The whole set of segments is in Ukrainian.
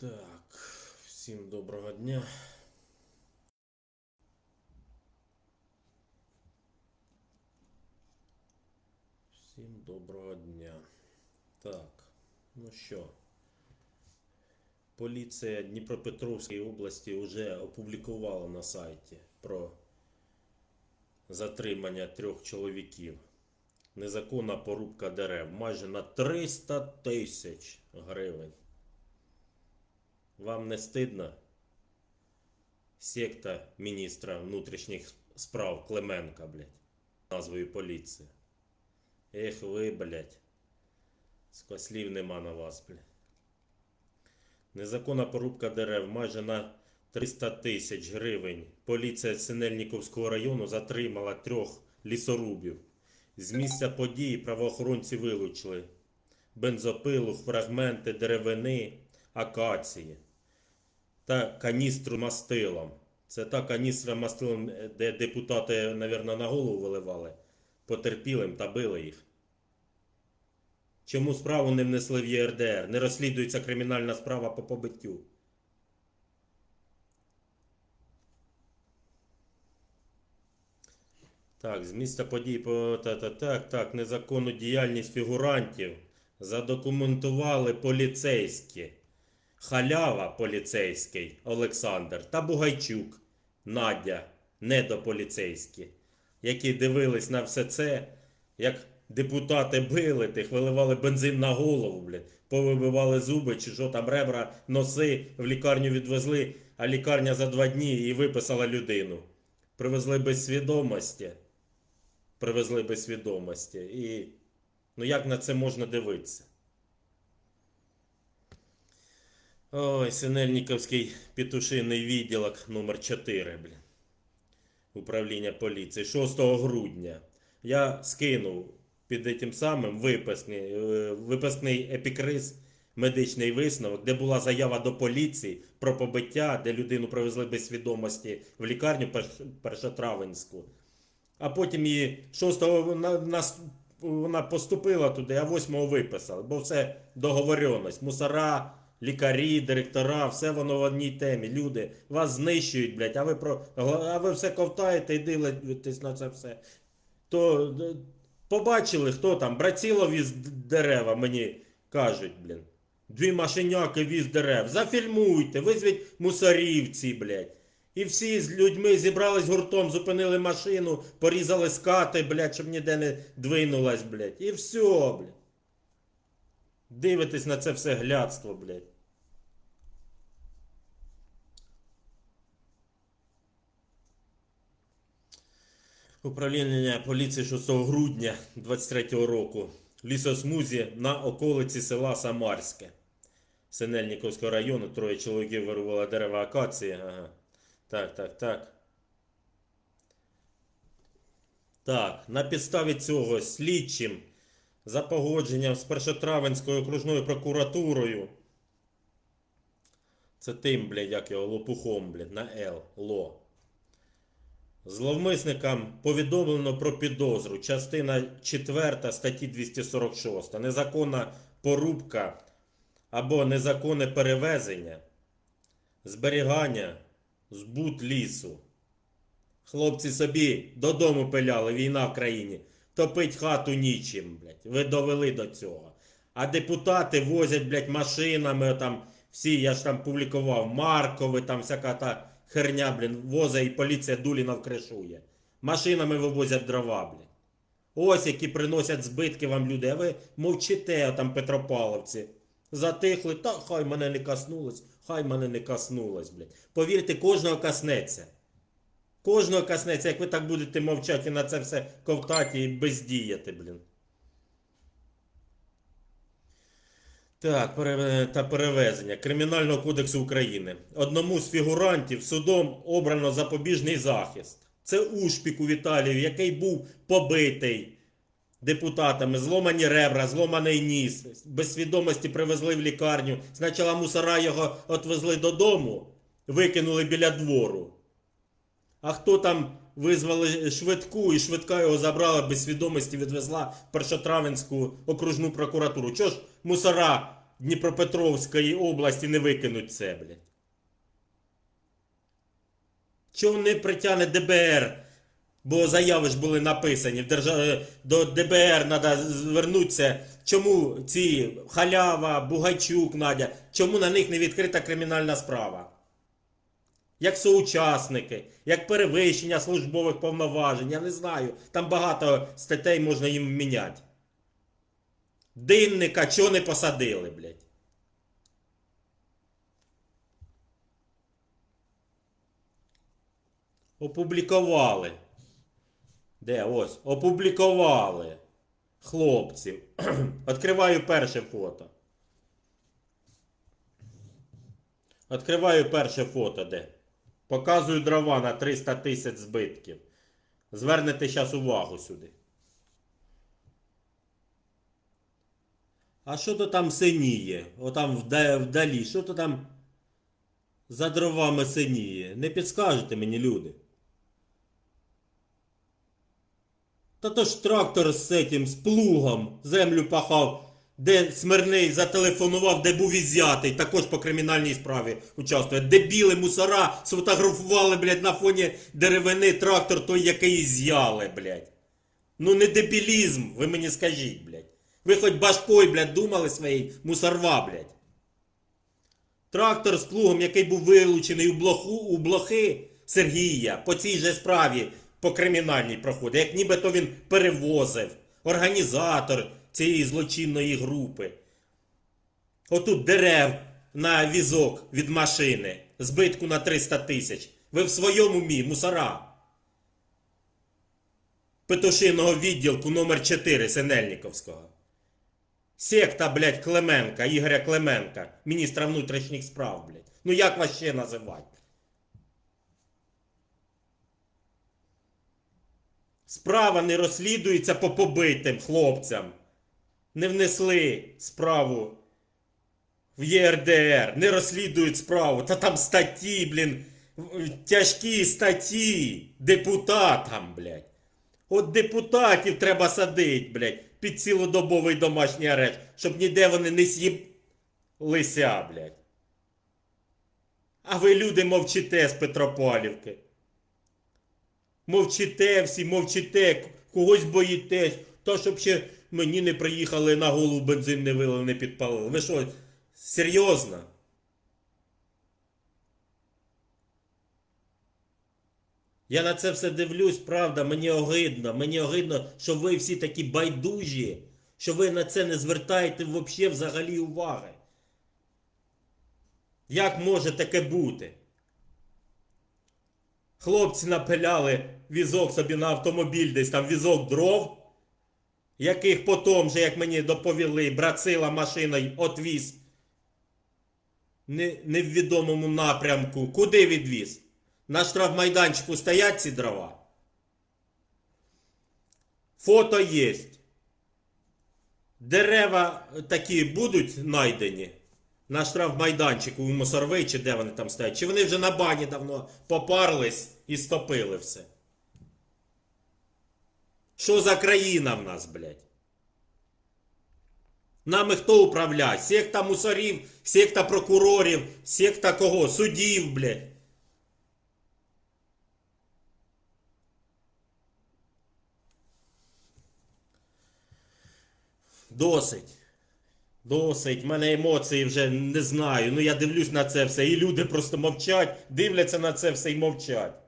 Так, всім доброго дня. Всім доброго дня. Так, ну що, поліція Дніпропетровської області вже опублікувала на сайті про затримання трьох чоловіків. Незаконна порубка дерев майже на 300 тисяч гривень. Вам не стидно? Секта міністра внутрішніх справ Клименка, блядь, назвою поліції. Ех ви, блядь. Скослів нема на вас, блядь. Незаконна порубка дерев майже на 300 тисяч гривень. Поліція Синельніковського району затримала трьох лісорубів. З місця події правоохоронці вилучили бензопилу, фрагменти деревини, акації та каністру мастилом. Це та каністра мастилом, де депутати, мабуть, на голову виливали потерпілим та били їх. Чому справу не внесли в ЄРДР? Не розслідується кримінальна справа по побиттю. Так, з місця подій по та, та, так, так, незаконну діяльність фігурантів задокументували поліцейські. Халява поліцейський Олександр та Бугайчук Надя, недополіцейські, які дивились на все це, як депутати били тих, виливали бензин на голову, блядь, повибивали зуби, чи що там ребра, носи, в лікарню відвезли, а лікарня за два дні і виписала людину. Привезли без свідомості. Привезли без свідомості. І ну як на це можна дивитися? Ой, Синельниковський петушиний відділок номер 4 блін. Управління поліції 6 грудня. Я скинув під тим самим випускний, е, випускний епікриз, медичний висновок, де була заява до поліції про побиття, де людину привезли без свідомості в лікарню першотравенську. А потім її 6-го вона, поступила туди, а 8-го виписали. Бо все договоренность. Мусора, лікарі, директора, все воно в одній темі. Люди вас знищують, блядь, а ви про а ви все ковтаєте і дивитесь на це все. То побачили, хто там, Братілов із дерева, мені кажуть, блін. Дві машиняки віз дерев. Зафільмуйте, визвіть мусорівці, блядь. І всі з людьми зібрались гуртом, зупинили машину, порізали скати, блядь, щоб ніде не двинулась, блядь. І все, блядь. Дивитесь на це все глядство, блядь. Управління поліції 6 грудня 23 року. Лісосмузі на околиці села Самарське. Синельніковського району троє чоловіків вирували дерева акації. Ага. Так, так, так. Так, на підставі цього слідчим за погодженням з Першотравенською окружною прокуратурою. Це тим, блядь, як його лопухом, блядь, на Л, ло. Зловмисникам повідомлено про підозру. Частина 4 статті 246. Незаконна порубка або незаконне перевезення, зберігання, збут лісу. Хлопці собі додому пиляли, війна в країні. Топить хату нічим, блядь. Ви довели до цього. А депутати возять, блядь, машинами там всі, я ж там публікував, Маркови, там всяка та херня, блін, воза і поліція Дуліна вкришує. Машинами вивозять дрова, блядь. Ось які приносять збитки вам люди, а ви мовчите там Петропавловці. Затихли, та хай мене не коснулось, хай мене не коснулось, блядь. Повірте, кожного коснеться. Кожного коснеться, як ви так будете мовчати на це все ковтати і бездіяти, блін. Так, та перевезення Кримінального кодексу України. Одному з фігурантів судом обрано запобіжний захист. Це Ушпік у Віталію, який був побитий депутатами, зломані ребра, зломаний ніс. Без свідомості привезли в лікарню. Спочатку мусора його отвезли додому, викинули біля двору. А хто там визвали швидку, і швидка його забрала без свідомості, відвезла в Першотравенську окружну прокуратуру. Чого ж мусора Дніпропетровської області не викинуть це, блядь? Чого не притягне ДБР? Бо заяви ж були написані. Держав... До ДБР треба звернутися. Чому ці халява, Бугайчук, Надя, чому на них не відкрита кримінальна справа? Як соучасники, як перевищення службових повноважень, я не знаю. Там багато статей можна їм міняти. Динника чого не посадили, блядь? Опублікували. Де? Ось. Опублікували. Хлопців. Відкриваю перше фото. Відкриваю перше фото, де? Показую дрова на 300 тисяч збитків. Звернете зараз увагу сюди. А що то там синіє? Отам вда- вдалі, що то там за дровами синіє? Не підскажете мені, люди? Та то ж трактор з цим, з плугом землю пахав, де Смирний зателефонував, де був ізятий, також по кримінальній справі участвує. Дебіли, мусора сфотографували, блядь, на фоні деревини трактор той, який ізяли, блядь. Ну не дебілізм, ви мені скажіть, блядь. Ви хоч башкою, блядь, думали своєї мусорва, блядь. Трактор з плугом, який був вилучений у блоху, у блохи Сергія, по цій же справі по кримінальній проходить, як нібито він перевозив, організатор цієї злочинної групи. Отут дерев на візок від машини, збитку на 300 тисяч. Ви в своєму мі, мусора. Петушиного відділку номер 4 Синельниковського. Секта, блядь, Клименка, Ігоря Клименка, міністра внутрішніх справ, блядь. Ну як вас ще називати? Справа не розслідується по побитим хлопцям. Не внесли справу в ЄРДР, не розслідують справу. Та там статті, блін, тяжкі статті депутатам, блядь. От депутатів треба садить, блядь, під цілодобовий домашній арешт, щоб ніде вони не з'їблися, блядь. А ви, люди, мовчите з Петропавлівки. Мовчите всі, мовчите, когось боїтесь. То, щоб ще мені не приїхали на голову бензин не вилили, не підпалили. Ви що, серйозно? Я на це все дивлюсь, правда, мені огидно. Мені огидно, що ви всі такі байдужі, що ви на це не звертаєте вообще взагалі уваги. Як може таке бути? Хлопці напиляли візок собі на автомобіль, десь там візок дров, яких потім, же, як мені доповіли, брацила машиною отвіз не, напрямку. Куди відвіз? На штрафмайданчику стоять ці дрова. Фото є. Дерева такі будуть знайдені на штрафмайданчику у Мусорви, чи де вони там стоять. Чи вони вже на бані давно попарлись і стопили все. Що за країна в нас, блядь? Нами хто управляє? Секта мусорів, секта прокурорів, секта кого? Судів, блядь. Досить. Досить. В мене емоції вже не знаю. Ну я дивлюсь на це все. І люди просто мовчать, дивляться на це все і мовчать.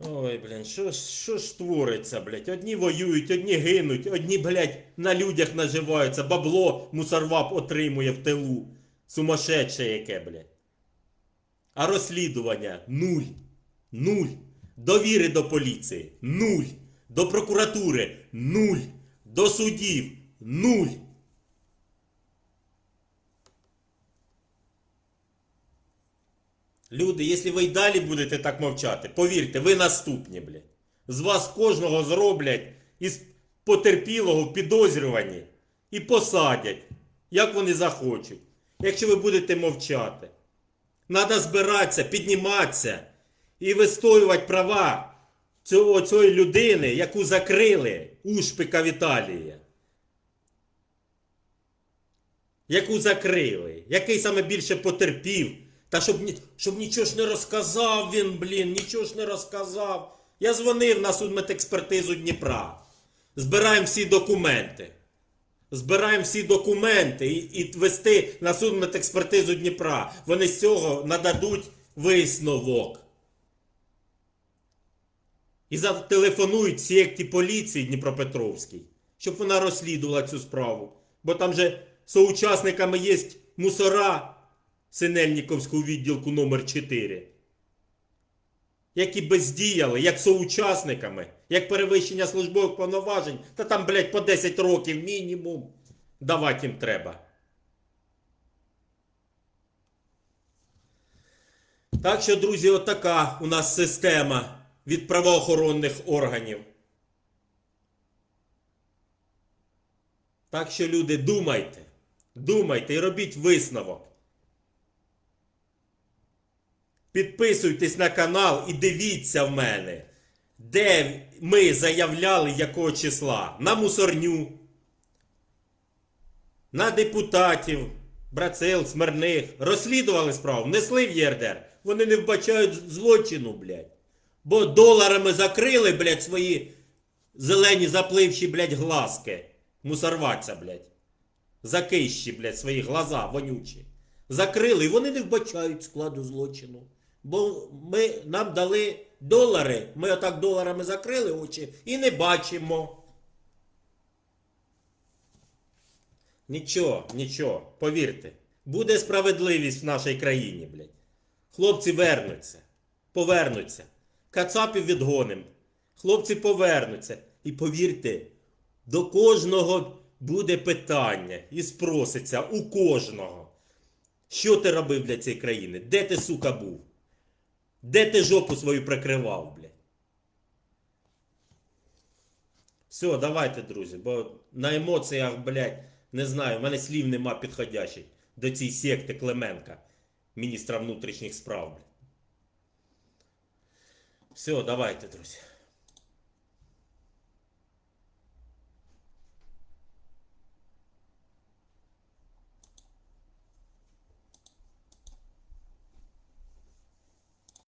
Ой, блін, що, ж- що ж твориться, блядь? Одні воюють, одні гинуть, одні, блядь, на людях наживаються, бабло мусорвап отримує в тилу. Сумасшедше яке, блядь. А розслідування нуль. Нуль. Довіри до поліції нуль. До прокуратури нуль. До судів нуль. Люди, якщо ви й далі будете так мовчати, повірте, ви наступні, блядь. З вас кожного зроблять із потерпілого підозрювані і посадять, як вони захочуть, якщо ви будете мовчати. Надо збиратися, підніматися і вистоювати права цього, цієї людини, яку закрили Ушпика Віталія. Яку закрили, який саме більше потерпів. Та щоб, щоб нічого ж не розказав він, блін, нічого ж не розказав. Я дзвонив на судмедекспертизу Дніпра. Збираємо всі документи. Збираємо всі документи і, і вести на судмедекспертизу Дніпра. Вони з цього нададуть висновок. І зателефонують секті поліції Дніпропетровській, щоб вона розслідувала цю справу. Бо там же соучасниками є мусора Синельніковського відділку номер 4 які бездіяли, як соучасниками, як перевищення службових повноважень, та там, блядь, по 10 років мінімум давати їм треба. Так що, друзі, отака у нас система від правоохоронних органів. Так що, люди, думайте, думайте і робіть висновок. Підписуйтесь на канал і дивіться в мене, де ми заявляли якого числа. На мусорню, на депутатів, Брацел, Смирних. Розслідували справу, внесли в ЄРДР. Вони не вбачають злочину, блядь. Бо доларами закрили, блядь, свої зелені запливші, блядь, глазки. Мусорваться, блядь. Закищі, блядь, свої глаза вонючі. Закрили, і вони не вбачають складу злочину. Бо ми, нам дали долари, ми отак доларами закрили очі і не бачимо. Нічого, нічого, повірте, буде справедливість в нашій країні, блядь. Хлопці вернуться, повернуться. Кацапів відгоним. Хлопці повернуться. І повірте, до кожного буде питання і спроситься у кожного. Що ти робив для цієї країни? Де ти, сука, був? Де ти жопу свою прикривав, блядь? Все, давайте, друзі, бо на емоціях, блядь, не знаю, в мене слів нема підходящих до цієї секти Клименка, міністра внутрішніх справ. Блядь. Все, давайте, друзі.